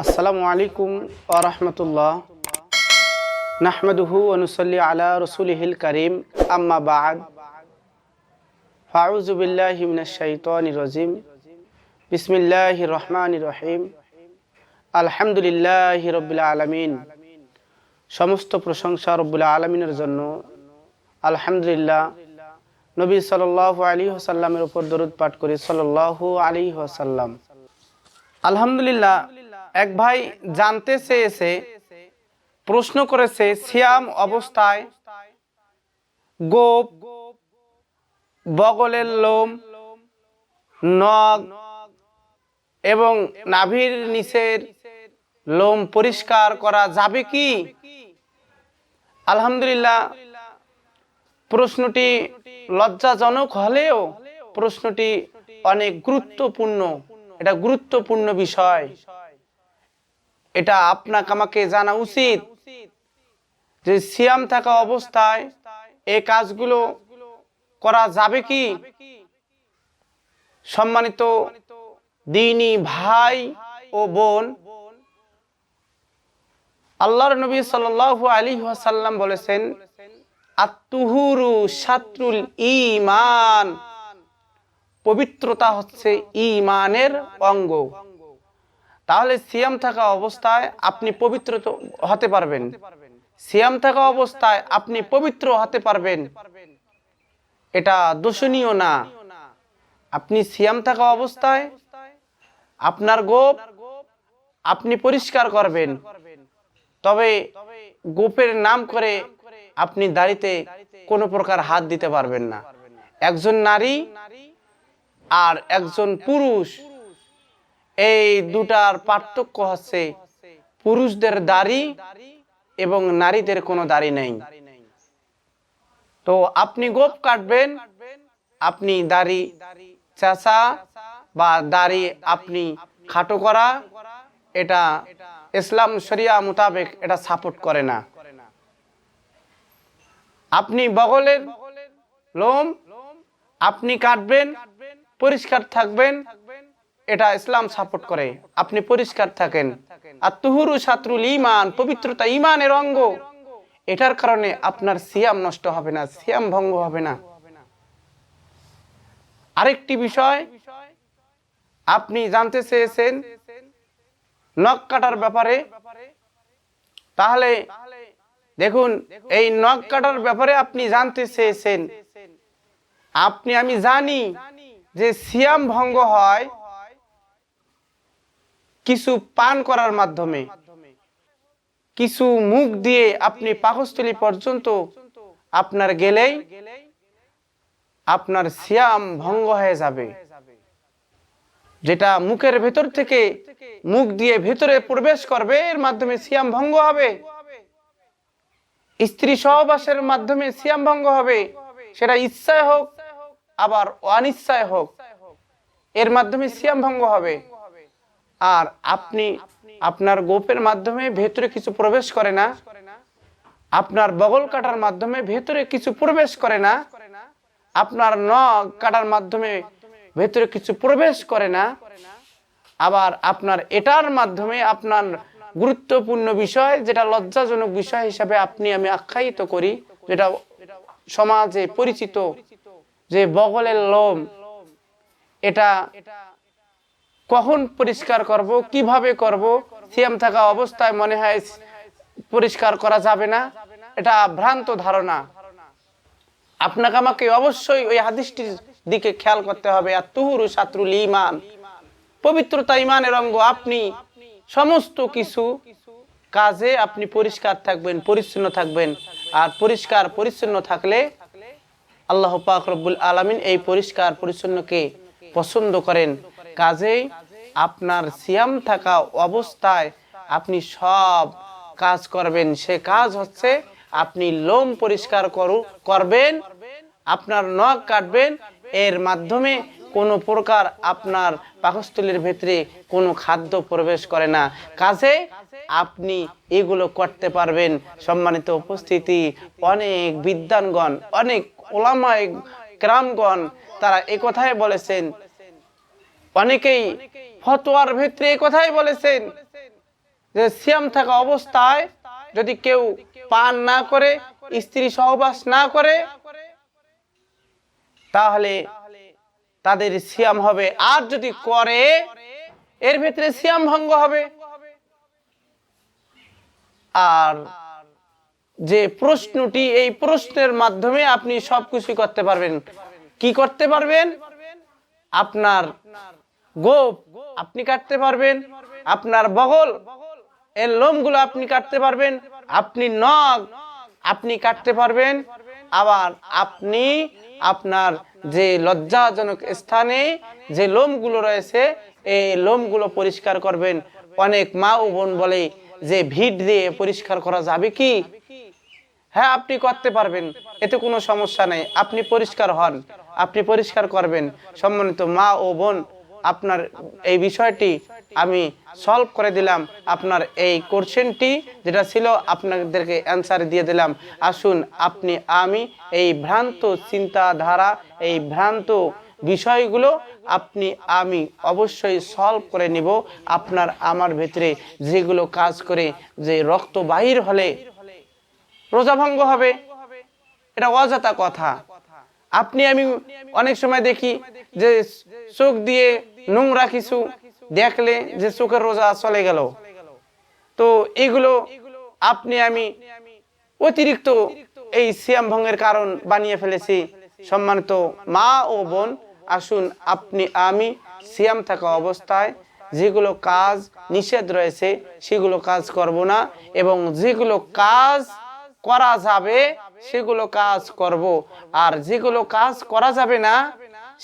আসসালামু আলাইকুম আরহামতুল্লাহ নাহমদুহু অনুসল্লি আলা রসুলহিল করিম। আম্মা বাদ। ফাউজুবিল্লাহিমিনাশাইতানির বিসমিল্লাহ রহমান রহিম। আলহামদুলিল্লাহ রবিল আলমিন। সমস্ত প্রশংসা রব্বুল আলমিনের জন্য। আলহামদুলিল্লাহ। নবী সাল আলী হাসাল্লামের উপর দরুদ পাঠ করি সাল আলী হাসাল্লাম আলহামদুলিল্লাহ। এক ভাই জানতে চেয়েছে, প্রশ্ন করেছে, সিয়াম অবস্থায় গোপ, বগলের লোম নগ এবং নাভির নিচের লোম পরিষ্কার করা যাবে কি? আলহামদুলিল্লাহ, প্রশ্নটি লজ্জাজনক হলেও প্রশ্নটি অনেক গুরুত্বপূর্ণ। এটা গুরুত্বপূর্ণ বিষয়। এটা আপনাকে, আমাকে জানা উচিত যে সিয়াম থাকা অবস্থায় এই কাজগুলো করা যাবে কি? সম্মানিত দিনী ভাই ও বোন, আল্লাহর নবী সাল আলী সাল্লাম বলেছেন আত্মহুরু শাত্রুল ইমান পবিত্রতা হচ্ছে ইমানের অঙ্গ। তাহলে সিয়াম থাকা অবস্থায় আপনি পবিত্র হতে পারবেন। সিয়াম থাকা অবস্থায় আপনি পবিত্র হতে পারবেন। এটা দোষণীয় না। আপনি সিয়াম থাকা অবস্থায় আপনার গোপ আপনি পরিষ্কার করবেন। তবে গোপের নাম করে আপনি দাড়িতে কোনো প্রকার হাত দিতে পারবেন না। একজন নারী আর একজন পুরুষ এই দুটার পার্থক্য হচ্ছে পুরুষদের দাড়ি এবং নারীদের কোনো দাড়ি নেই। তো আপনি গোপ কাটবেন, আপনি দাড়ি চাষা বা দাড়ি আপনি খাটো করা, এটা ইসলাম শরিয়া মোতাবেক এটা সাপোর্ট করে না। আপনি বগলের লোম, আপনি কাটবেন, পরিষ্কার থাকবেন এটা ইসলাম সাপোর্ট করে। আপনি পরিষ্কার থাকেন। আর তুহুরু সাতরুল ইমান পবিত্রতা ইমানের অঙ্গ। এটার কারণে আপনার সিয়াম নষ্ট হবে না, সিয়াম ভঙ্গ হবে না। আরেকটি বিষয়, আপনি জানতে চেয়েছেন নখ কাটার ব্যাপারে। তাহলে দেখুন, এই নখ কাটার ব্যাপারে আপনি জানতে চেয়েছেন। আপনি, আমি জানি যে সিয়াম ভঙ্গ হয় কিছু পান করার মাধ্যমে, কিছু মুখ দিয়ে আপনি পাকস্থলী পর্যন্ত আপনার গেলেই আপনার সিয়াম ভঙ্গ হয়ে যাবে। যেটা মুখের ভেতর থেকে মুখ দিয়ে ভেতরে প্রবেশ করবে, এর মাধ্যমে সিয়াম ভঙ্গ হবে। স্ত্রী সহবাসের মাধ্যমে সিয়াম ভঙ্গ হবে, সেটা ইচ্ছায় হোক, আবার অনিচ্ছায় হোক, এর মাধ্যমে সিয়াম ভঙ্গ হবে। আর আপনি আপনার গোপের মাধ্যমে ভেতরে কিছু প্রবেশ করে না, আপনার বগল কাটার মাধ্যমে ভেতরে কিছু প্রবেশ করে না, আপনার নখ কাটার মাধ্যমে ভেতরে কিছু প্রবেশ করে না, আবার আপনার এটার মাধ্যমে আপনার গুরুত্বপূর্ণ বিষয়, যেটা লজ্জাজনক বিষয় হিসাবে আপনি আমি আখ্যায়িত করি, যেটা সমাজে পরিচিত যে বগলের লোম, এটা কখন পরিষ্কার করব, কীভাবে করব, সিয়াম থাকা অবস্থায় মনে হয় পরিষ্কার করা যাবে না। এটা ভ্রান্ত ধারণা। আপনাকে আমাকে অবশ্যই ওই হাদিসটির দিকে খেয়াল করতে হবে। আর তুহুরু সাতরুল ইমান পবিত্রতা ইমানের অঙ্গ আপনি সমস্ত কিছু কাজে আপনি পরিষ্কার থাকবেন, পরিচ্ছন্ন থাকবেন। আর পরিষ্কার পরিচ্ছন্ন থাকলে আল্লাহ পাক রব্বুল আলমিন এই পরিষ্কার পরিচ্ছন্নকে পছন্দ করেন। কাজেই আপনার সিয়াম থাকা অবস্থায় আপনি সব কাজ করবেন। সে কাজ হচ্ছে আপনি লোম পরিষ্কার করু, করবেন, আপনার নখ কাটবেন। এর মাধ্যমে কোনো প্রকার আপনার পাকস্থলীর ভেতরে কোনো খাদ্য প্রবেশ করে না। কাজে আপনি এগুলো করতে পারবেন। সম্মানিত উপস্থিতি, অনেক বিদ্যানগণ অনেক ওলামায়, গ্রামগণ, তারা এ কথাই বলেছেন অনেকেই ফতোয়ার ভেতরে এ কথাই বলেছেন যে সিয়াম থাকা অবস্থায় যদি কেউ পান না করে, স্ত্রী সহবাস না করে, তাহলে তাদের সিয়াম হবে। আর যদি করে, এর ভিতরে সিয়াম ভঙ্গ হবে। আর যে প্রশ্নটি, এই প্রশ্নের মাধ্যমে আপনি সবকিছু করতে পারবেন। কি করতে পারবেন? আপনার গোপ, আপনি কাটতে পারবেন। আপনার বগল, এর লোমগুলো আপনি কাটতে পারবেন। আপনি নখ, আপনি কাটতে পারবেন। আবার আপনি আপনার যে লজ্জাজনক স্থানে যে লোমগুলো রয়েছে, এই লোমগুলো পরিষ্কার করবেন। অনেক মা ও বোন বলে যে ভিট দিয়ে পরিষ্কার করা যাবে কি? হ্যাঁ আপনি করতে পারবেন। এতে কোনো সমস্যা নেই। আপনি পরিষ্কার হন। আপনি পরিষ্কার করবেন। সম্মানিত মা ও বোন আপনার এই বিষয়টি আমি সলভ করে দিলাম। আপনার এই কোশ্চেনটি যেটা ছিল, আপনাদেরকে অ্যান্সার দিয়ে দিলাম। আসুন, আপনি, আমি এই ভ্রান্ত চিন্তাধারা, এই ভ্রান্ত বিষয়গুলো আপনি, আমি অবশ্যই সলভ করে নিব। আপনার আমার ভেতরে যেগুলো কাজ করে, যে রক্ত বাহির হলে রোজা ভঙ্গ হবে, এটা অযথা কথা। আপনি, আমি অনেক সময় দেখি যে চোখ দিয়ে নোংরা কিছু দেখলে যে চোখের রোজা চলে গেল। তো এগুলো আপনি আমি অতিরিক্ত এই সিয়াম ভঙ্গের কারণ বানিয়ে ফেলেছি। সম্মানিত মা ও বোন, আসুন আপনি, আমি সিয়াম থাকা অবস্থায় যেগুলো কাজ নিষেধ রয়েছে, সেগুলো কাজ করব না এবং যেগুলো কাজ করা যাবে, সেগুলো কাজ করব। আর যেগুলো কাজ করা যাবে না,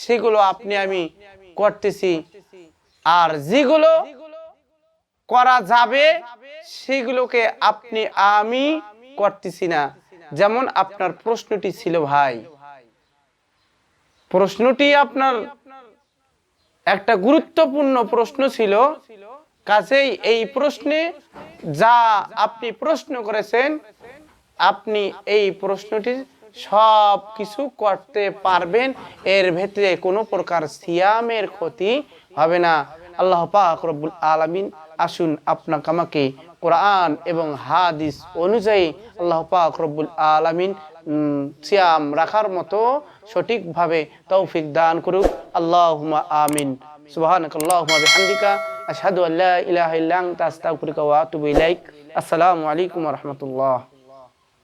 সেগুলো আপনি আমি করতেছি। আর যেগুলো করা যাবে, সেগুলোকে আপনি আমি করতেছি না। যেমন আপনার প্রশ্নটি ছিল ভাই। প্রশ্নটি আপনার একটা গুরুত্বপূর্ণ প্রশ্ন ছিল। কাজেই এই প্রশ্নে যা আপনি প্রশ্ন করেছেন, আপনি এই প্রশ্নটির সব কিছু করতে পারবেন। এর ভেতরে কোনো প্রকার সিয়ামের ক্ষতি হবে না। আল্লাহ পাক রব্বুল আলামিন আসুন, আপনাকে, আমাকে কোরআন এবং হাদিস অনুযায়ী আল্লাহ পাক রব্বুল আলামিন সিয়াম রাখার মতো সঠিকভাবে তৌফিক দান করুক। আল্লাহুম্মা আমিন। সুবহানাক আল্লাহুম্মা বিহামদিকা। আশহাদু আল্লা ইলাহা ইল্লা আনতা, আস্তাগফিরুকা ওয়া আতুবু ইলাইক। আসসালামু আলাইকুম ওয়া রাহমাতুল্লাহ।